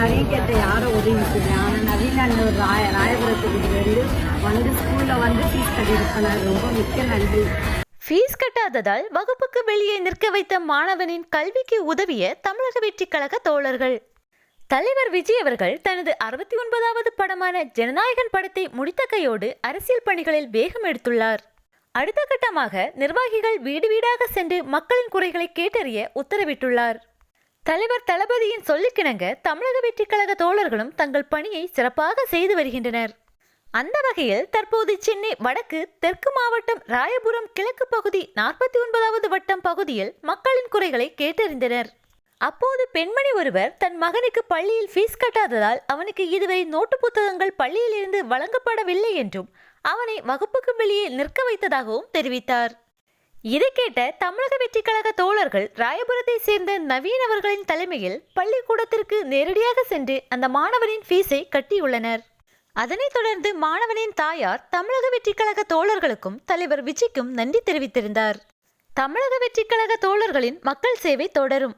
எல்லாரையும் கேட்ட யாரும் உதவி செய்வேன்? ஆனால் நவீன அண்ணன் ஒரு ராய ராயபுரத்துக்கு வந்து வந்து ஸ்கூலில் வந்து ஃபீஸ் கட்டியிருப்பேன். ரொம்ப மிக்க நன்றி. ஃபீஸ் கட்டாததால் வகுப்புக்கு வெளியே நிற்க வைத்த மாணவனின் கல்விக்கு உதவிய தமிழக வெற்றிக் கழக தோழர்கள். தலைவர் விஜய் அவர்கள் தனது அறுபத்தி ஒன்பதாவது படமான ஜனநாயகன் படத்தை முடித்த கையோடு அரசியல் பணிகளில் வேகம் எடுத்துள்ளார். அடுத்த கட்டமாக நிர்வாகிகள் வீடு வீடாக சென்று மக்களின் குறைகளை கேட்டறிய உத்தரவிட்டுள்ளார். தலைவர் தளபதியின் சொல்லுக்கிணங்க தமிழக வெற்றிக் கழக தோழர்களும் தங்கள் பணியை சிறப்பாக செய்து வருகின்றனர். அந்த வகையில் தற்போது சென்னை வடக்கு தெற்கு மாவட்டம் ராயபுரம் கிழக்கு பகுதி நாற்பத்தி ஒன்பதாவது வட்டம் பகுதியில் மக்களின் குறைகளை கேட்டறிந்தனர். அப்போது பெண்மணி ஒருவர் தன் மகனுக்கு பள்ளியில் ஃபீஸ் கட்டாததால் அவனுக்கு இதுவரை நோட்டு புத்தகங்கள் பள்ளியிலிருந்து வழங்கப்படவில்லை என்றும் அவனை வகுப்புக்கு வெளியே நிற்க வைத்ததாகவும் தெரிவித்தார். இதை கேட்ட தமிழக வெற்றி கழக தோழர்கள் ராயபுரத்தை சேர்ந்த நவீன் அவர்களின் தலைமையில் பள்ளிக்கூடத்திற்கு நேரடியாக சென்று அந்த மாணவனின் ஃபீஸை கட்டியுள்ளனர். அதனைத் தொடர்ந்து மாணவனின் தாயார் தமிழக வெற்றி கழக தோழர்களுக்கும் தலைவர் விஜய்க்கும் நன்றி தெரிவித்திருந்தார். தமிழக வெற்றி கழக தோழர்களின் மக்கள் சேவை தொடரும்.